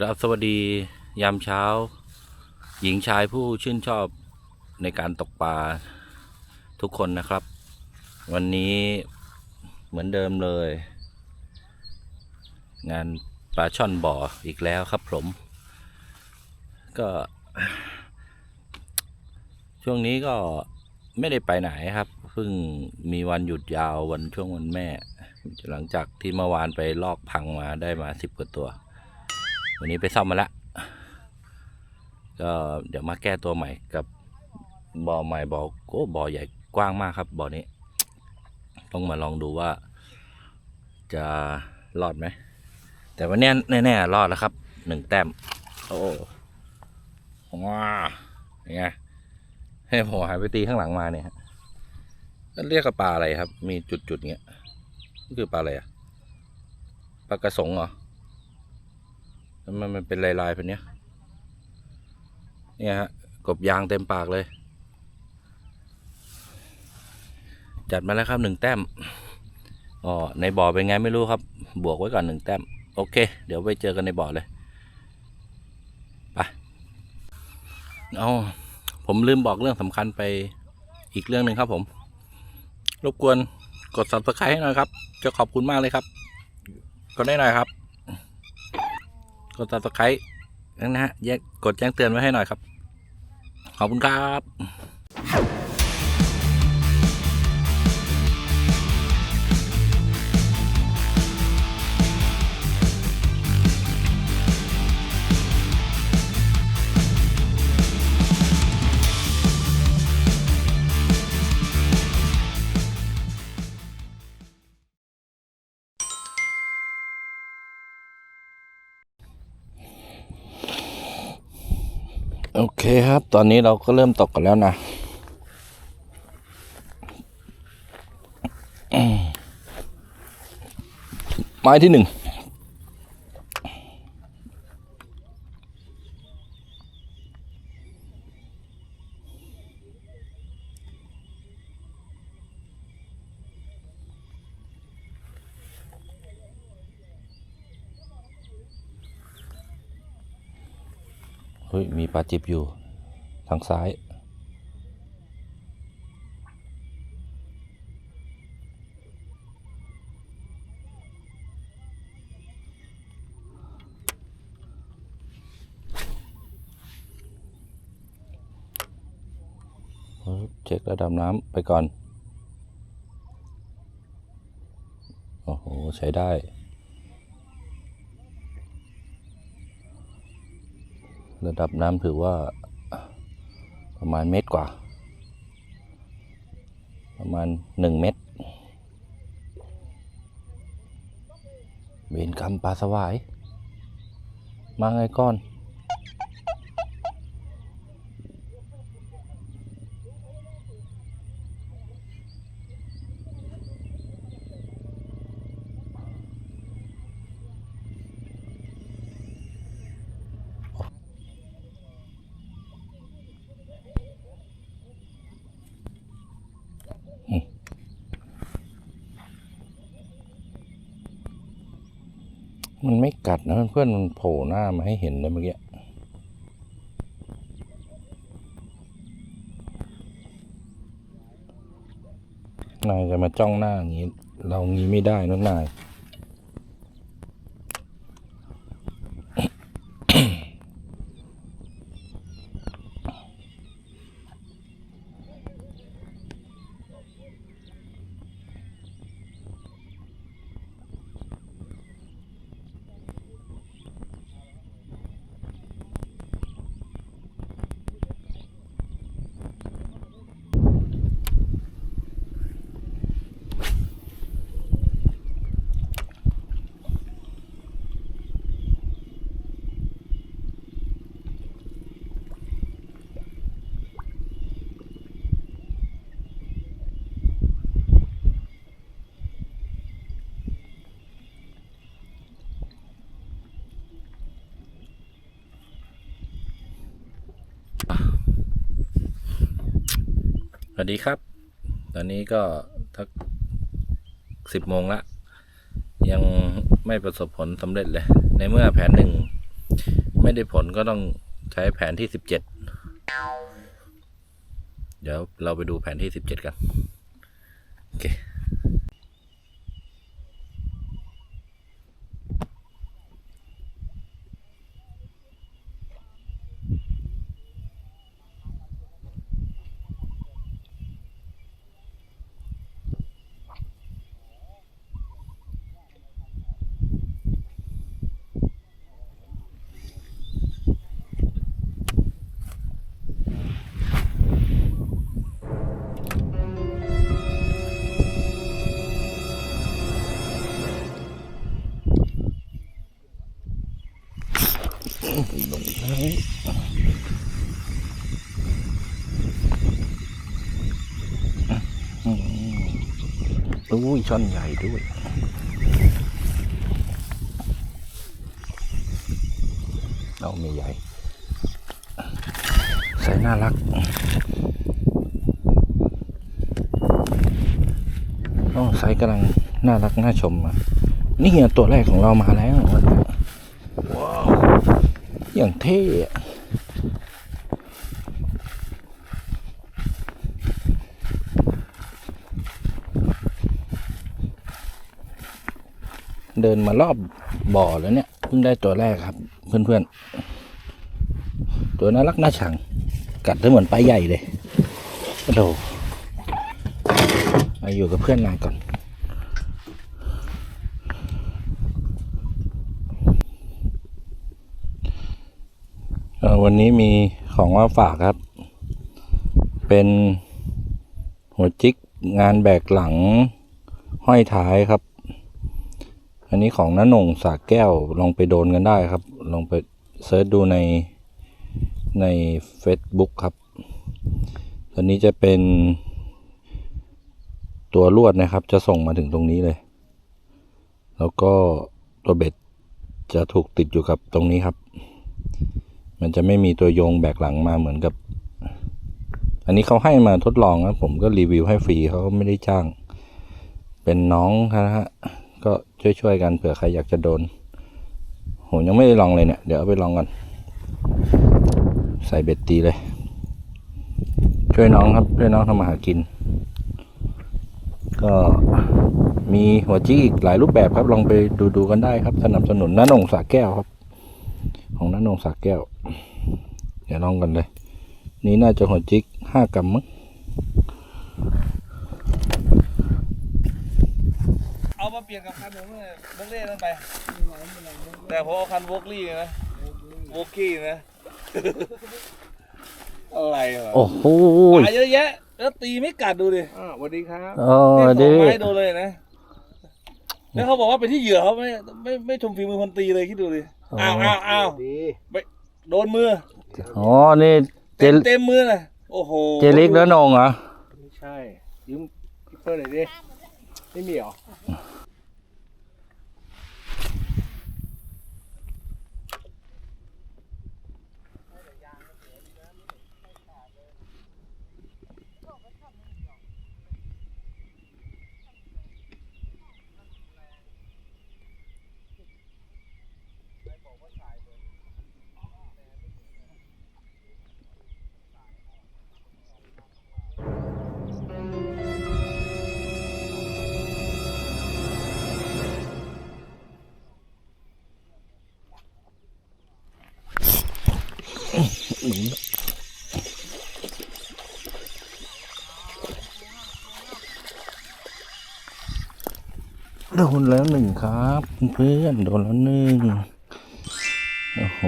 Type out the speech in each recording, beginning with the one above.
กราบสวัสดียามเช้า หญิงชายผู้ชื่นชอบในการตกปลาทุกคนนะครับ วันนี้เหมือนเดิมเลย งานปลาช่อนบ่ออีกแล้วครับผม ก็ ช่วงนี้ก็ไม่ได้ไปไหนครับเพิ่งมีวันหยุดยาววันช่วงวันแม่ หลังจากที่เมื่อวานไปลอกพังมาได้มาสิบกว่าตัว วันนี้ไปซ่อมมาแล้วก็เดี๋ยวมาแก้ตัวใหม่กับบ่อใหม่บ่อโอ้บ่อใหญ่กว้างมากครับบ่อนี้ ต้องมาลองดูว่า จะรอดไหม แต่วันนี้แน่ๆรอดแล้วครับหนึ่งแต้ม โอ้ว้าไงให้ผมหายไปตีข้างหลังมาเนี่ยก็เรียกกับปลาอะไรครับ มีจุดๆเงี้ยนี่คือปลาอะไรอะปลากระสงเหรอ แล้วมันมันเป็นลายๆแบบนี้เนี่ยฮะกบยางเต็มปากเลย จัดมาแล้วครับหนึ่งแต้มอ๋อในบ่อเป็นไงไม่รู้ครับ บวกไว้ก่อนหนึ่งแต้ม โอเค เดี๋ยวไปเจอกันในบ่อเลยไปเอาผมลืมบอกเรื่องสำคัญไปอีกเรื่องหนึ่งครับผม รบกวนกด subscribe ให้หน่อยครับ จะขอบคุณมากเลยครับกดได้หน่อยครับ กดติดต่อใครนั่นนะฮะแยกกดแจ้งเตือนไว้ให้หน่อยครับ ขอบคุณครับ โอเคครับ ตอนนี้เราก็เริ่มตกกันแล้วนะ ไม้ที่หนึ่ง เฮ้ย มีปลาจิบอยู่ทางซ้าย เช็คระดับน้ำไปก่อน โอ้โห ใช้ได้ ระดับน้ำถือว่าประมาณเมตรกว่า ประมาณหนึ่งเมตร เวนคำปลาสวาย มาไงก้อน มันไม่กัดนะเพื่อนมันโผล่หน้ามาให้เห็นเลยเมื่อกี้นายจะมาจ้องหน้าอย่างนี้ เรางี้ไม่ได้นะนาย สวัสดีครับ ตอนนี้ก็ทักสิบโมงละ ยังไม่ประสบผลสำเร็จเลย ในเมื่อแผนหนึ่งไม่ได้ผลก็ต้องใช้แผนที่สิบเจ็ดเดี๋ยวเราไปดูแผนที่สิบเจ็ดกัน โอเค อุ้ยช่อนใหญ่ด้วยเอาไม่ใหญ่ ใส่น่ารักโอ้ไซส์กำลังน่ารักน่าชมอะนี่ไงตัวแรกของเรามาแล้ว อย่างเท่เดินมารอบบ่อแล้วเนี่ยเพิ่งได้ตัวแรกครับ เพื่อนๆ ตัวน่ารักน่าชัง กัดได้เหมือนปลาใหญ่เลยกระโดดมาอยู่กับเพื่อนนายก่อน เอ่อ วันนี้มีของมาฝากครับ เป็นหัวจิกงานแบกหลังห้อยท้ายครับ อันนี้ของน้าหน่งสากแก้วลองไปโดนกันได้ครับ ลองไปเซิร์ชดูในใน Facebook ครับ ตัวนี้จะเป็นตัวลวดนะครับ จะส่งมาถึงตรงนี้เลย แล้วก็ตัวเบ็ดจะถูกติดอยู่กับตรงนี้ครับ มันจะไม่มีตัวโยงแบกหลังมาเหมือนกับ อันนี้เขาให้มาทดลองนะผมก็รีวิวให้ฟรีเขาก็ไม่ได้จ้าง เป็นน้องนะฮะก็ช่วยๆกันเผื่อใครอยากจะโดนผมยังไม่ได้ลองเลยเนี่ย เดี๋ยวไปลองก่อนใส่เบ็ดตีเลย ช่วยน้องครับ ช่วยน้องทำมาหากิน ก็มีหัวจี้อีกหลายรูปแบบครับ ลองไปดูดูๆกันได้ครับ สนับสนุนน้าหนงสาแก้วครับ ของน้าหนงสาแก้ว เดี๋ยวลองกันเลย นี่น่าจะหัวจิกห้ากรัมมั้งเอามาเปลี่ยนกับคันผมเลยบกเล่นั่นไป แต่ผมเอาคันวอกลี่นะวอกกี้นะ อะไรวะโอ้โหปลาเยอะแยะ แล้วตีไม่กัดดูดิอ่าสวัสดีครับเออเนี่ยดีสองไม้โดนเลยนะ แล้วเขาบอกว่าเป็นที่เหยื่อเขาไม่ไม่ไม่ชมฝีมือคนตีเลยคิดดูดิ อ้าวอ้าวอ้าวดีโดนมือ อ๋อ นี่เจเต็มลเต็มมือน่ะโอ้โหเจลิกแล้วนงเหรอ ไม่ใช่ยืมพิปเปอร์หน่อยดิไม่มีเหรอ โดนแล้วหนึ่งครับ เพื่อนโดนแล้วหนึ่งโอ้โห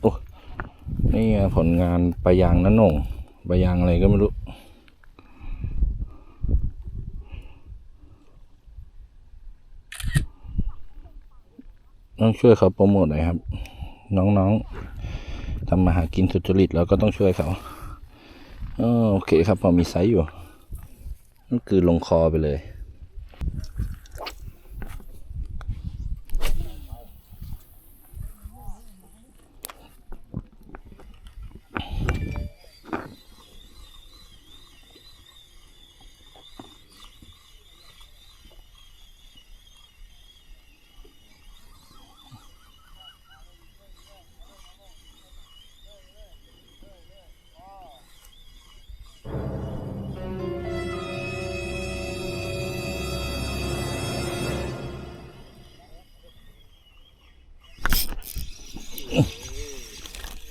โอ้นี่ผลงานปลายางนั่นหน่งปลายางอะไรก็ไม่รู้ต้องช่วยเขาโปรโมทหน่อยครับ น้องๆทำมาหากินสุจริตแล้วก็ต้องช่วยเขา โอเคครับพอมีไซส์อยู่นั่นคือลงคอไปเลย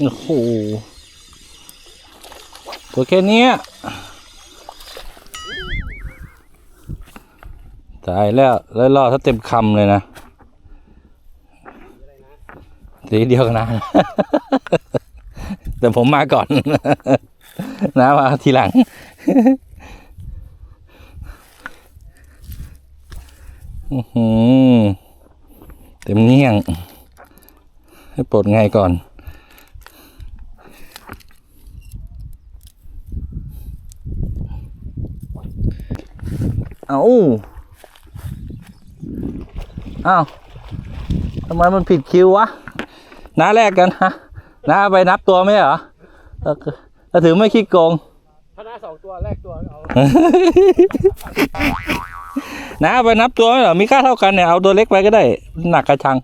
โอ้โหตัวแค่นี้ตายแล้วแล้วรอถ้าเต็มคำเลยนะสีเดียวกันนะ แต่ผมมาก่อนน้ามาทีหลังอือเต็มเงี้ยง ให้ปลดไงก่อน เอาเอาทำไมมันผิดคิววะน้าแรกกันฮะน้าไปนับตัวไหมเหรอเออถ้าถือไม่ขี้โกงถ้าหน้าสองตัวแรกตัวเอานะเอาไปนับตัวไหมเหรอมีค่าเท่ากันเนี่ยเอาตัวเล็กไปก็ได้ หนักกระชัง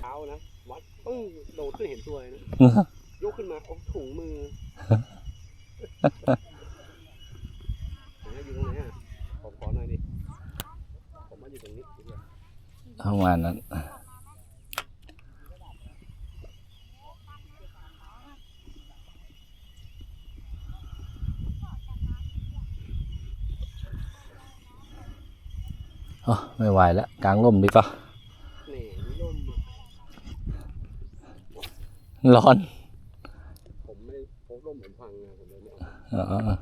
เท้านะ วัดปึ้งโดดขึ้นเห็นตัวเลยนะยกขึ้นมาเอาถุงมือไหนอยู่ตรงไหนอะผมขอหน่อยดิผมมาอยู่ตรงนี้ประมาณนั้นอ๋อไม่ไหวแล้วกลางร่มดีกว่า นี่มีร่มอะ ร้อน ผมไม่พกร่มผมพังนะผมเลยไม่เอาอ๋อ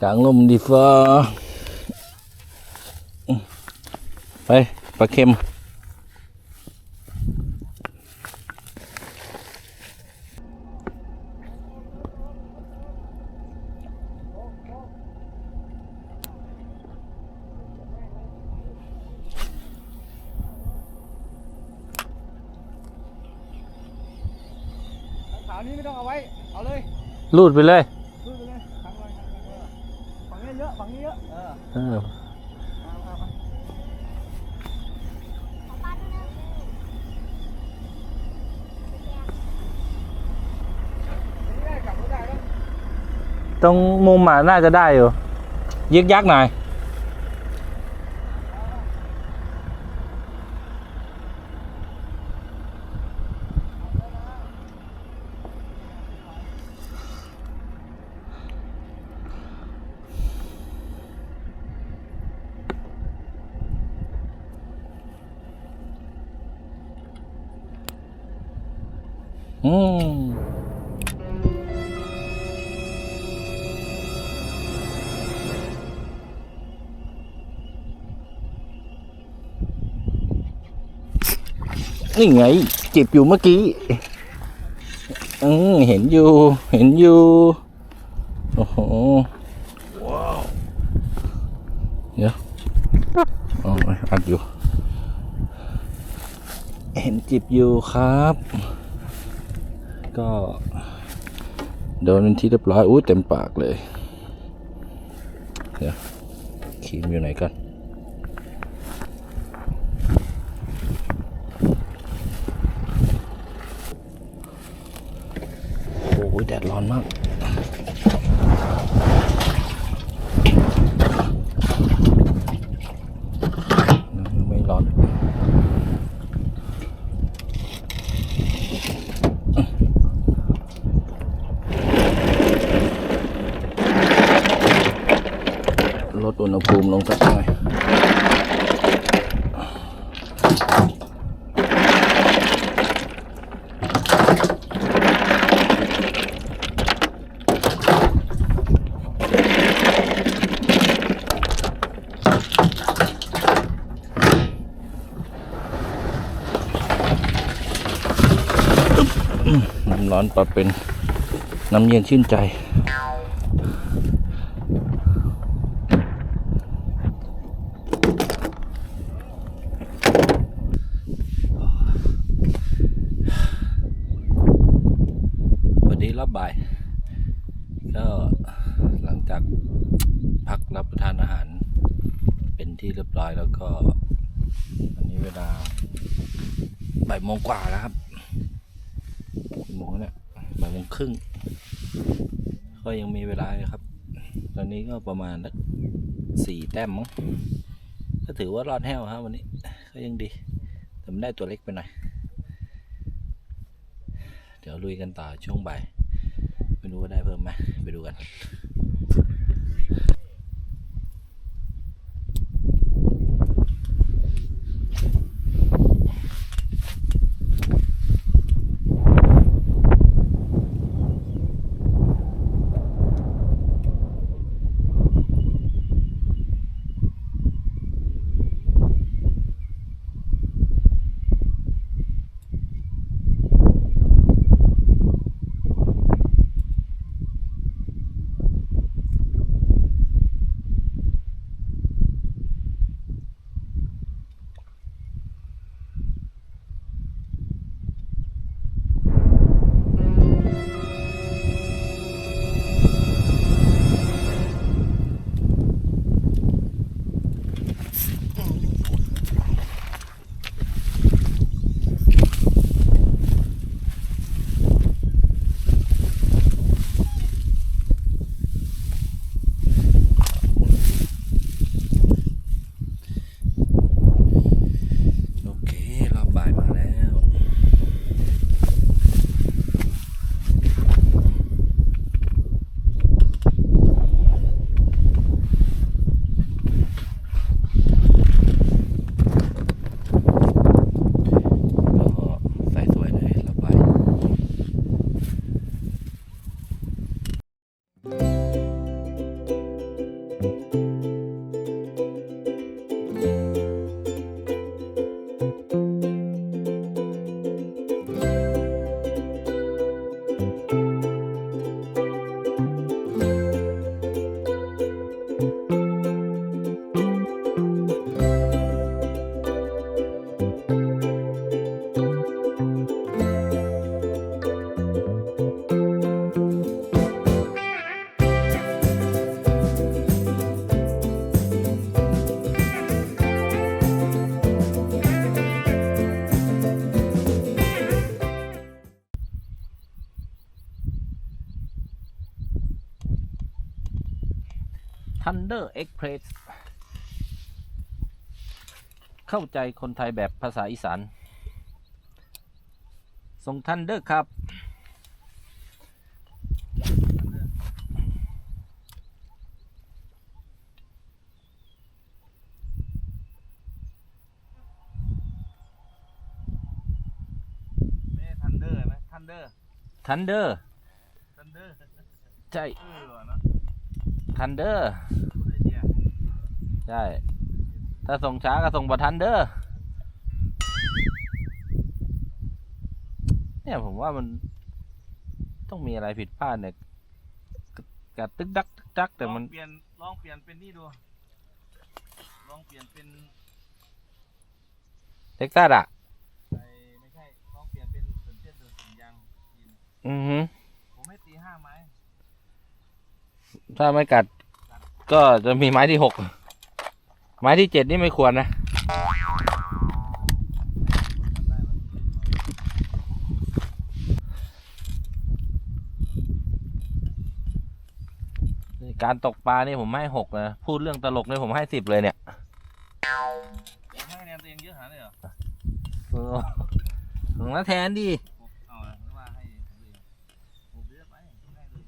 กลางร่มดีฟ้าไปปลาเค็ม ขาวนี้ไม่ต้องเอาไว้ เอาเลย รูดไปเลยขึ้นไปเลยทางเลยฝั่งนี้เยอะฝั่งนี้เยอะเออเออเอาเอาเอาไม่ได้กลับไม่ได้แล้วตรงมุมอะน่าจะได้อยู่ ยึกยักหน่อย นี่ไงเจ็บอยู่เมื่อกี้อืมเห็นอยู่ เห็นอยู่ โอ้โหว้าวเดี๋ยวอ๋ออัดอยู่ เห็นจิบอยู่ครับ ก็โดนเป็นที่เรียบร้อยอู้เต็มปากเลย เดี๋ยวครีมอยู่ไหนกัน โอ้โหแดร้อนมากไม่ร้อน ลดอุณหภูมิลงสักหน่อย น้ำ ร้อนปรับเป็นน้ำเย็นชื่นใจ วันนี้รอบบ่าย ก็หลังจากพักรับประทานอาหาร เป็นที่เรียบร้อยแล้วก็ อันนี้เวลาบ่ายโมงกว่าแล้วครับ งแล้วเนี่ยบ่ายโมงครึ่ง ก็ยังมีเวลาอยู่ครับ ตอนนี้ก็ประมาณสี่แต้มมั้ง ก็ถือว่ารอดแห้วครับวันนี้ ก็ยังดี แต่มันได้ตัวเล็กไปหน่อย เดี๋ยวลุยกันต่อช่วงบ่าย ไม่รู้ว่าได้เพิ่มไหมไปดูกัน Thunder Express เข้าใจคนไทยแบบภาษาอีสาน ส่ง Thunder ครับ ไม่ใช่ทันเดอร์นะทันเดอร์ Thunder ทันเดอร์ใช่ เออว่ะเนอะ Thunder พูดไอเดียใช่ ถ้าส่งช้าก็ส่งบัทันเดอร์เนี่ยผมว่ามันต้องมีอะไรผิดพลาดเนี่ยกกระตึกดักตึกดักแต่มันลองเปลี่ยนลองเปลี่ยนเป็นนี่ดูลองเปลี่ยนเป็นเท็กซัสอะไอไม่ใช่ลองเปลี่ยนเป็นสนเส้นเดินสัญญางจีนอือฮึผมให้ตีห้าไม้ ถ้าไม่กัด ก็จะมีไม้ที่หกไม้ที่เจ็ดนี่ไม่ควรนะการตกปลานี่ผมให้หกนะพูดเรื่องตลกนี่ผมให้สิบเลยเนี่ยผมให้คะแนนตัวเองเยอะขนาดนี้เหรอเออของละแทนดิ ผมเอาละไม่ว่าให้ผมเลยผมเยอะไปให้เลย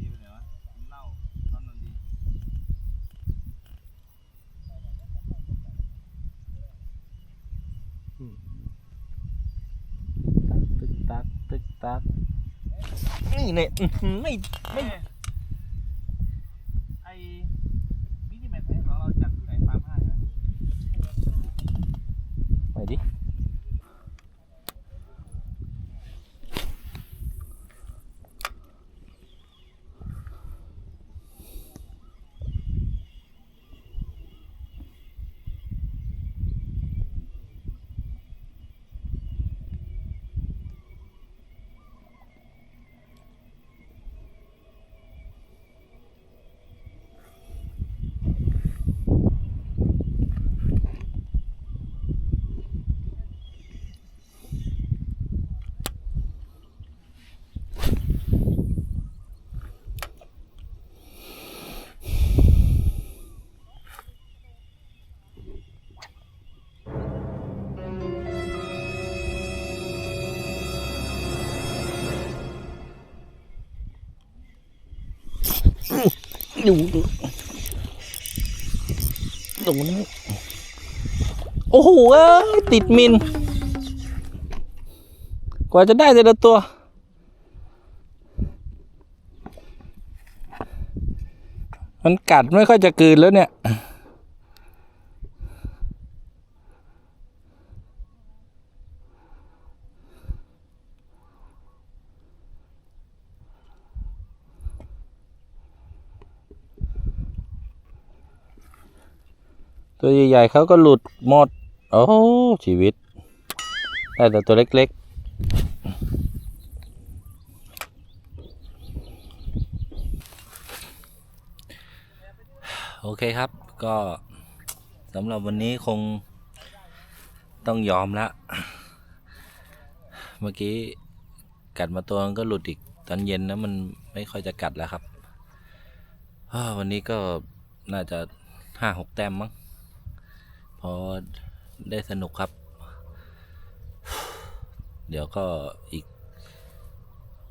ดีไปไหนวะกินเหล้าตอนนั้นดี ตึกตั กตึกตักนี่เนี่ยไม่ไม่ อยู่ตรงนี้โอ้โหเอ้ยติดมิน กว่าจะได้แต่ละตัว มันกัดไม่ค่อยจะกืนแล้วเนี่ย ตัวใหญ่ๆเขาก็หลุดหมด โอ้ชีวิต ได้แต่ตัวเล็กๆโอเคครับ ก็สำหรับวันนี้คงต้องยอมละ เมื่อกี้กัดมาตัวก็หลุดอีก ตอนเย็นนะมันไม่ค่อยจะกัดแล้วครับ วันนี้ก็น่าจะห้าหกแต้มมั้ง อได้สนุกครับ เดี๋ยวก็อีก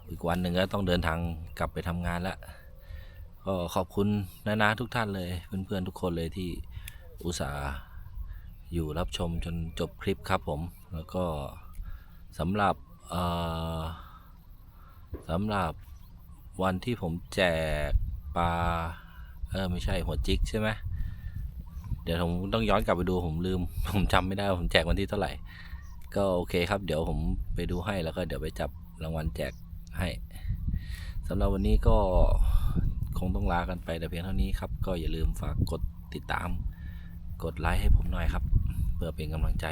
อีกวันหนึ่งก็ต้องเดินทางกลับไปทำงานแล้วก็ขอบคุณนานาทุกท่านเลยเพื่อนๆทุกคนเลยที่อุตส่าห์อยู่รับชมจนจบคลิปครับผม แล้วก็สำหรับสำหรับวันที่ผมแจกปลาเออไม่ใช่หัวจิกใช่ไหม เดี๋ยวผมต้องย้อนกลับไปดูผมลืม ผมจำไม่ได้ผมแจกวันที่เท่าไหร่ ก็โอเคครับ เดี๋ยวผมไปดูให้แล้วก็เดี๋ยวไปจับรางวัลแจกให้สำหรับวันนี้ก็คงต้องลากันไปแต่เพียงเท่านี้ครับ ก็อย่าลืมฝากกดติดตาม กดไลค์ให้ผมหน่อยครับ เพื่อเป็นกำลังใจ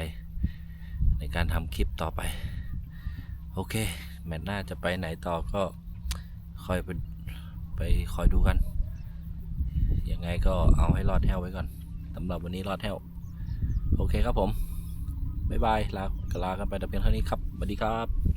ในการทำคลิปต่อไป โอเค แมตช์หน้าจะไปไหนต่อก็คอยไปไปคอยดูกัน ยังไงก็เอาให้รอดแห้วไว้ก่อน สำหรับวันนี้รอดแห้ว โอเคครับผม บ๊ายบาย ลาลากันไปแต่เพียงเท่านี้ครับสวัสดีครับ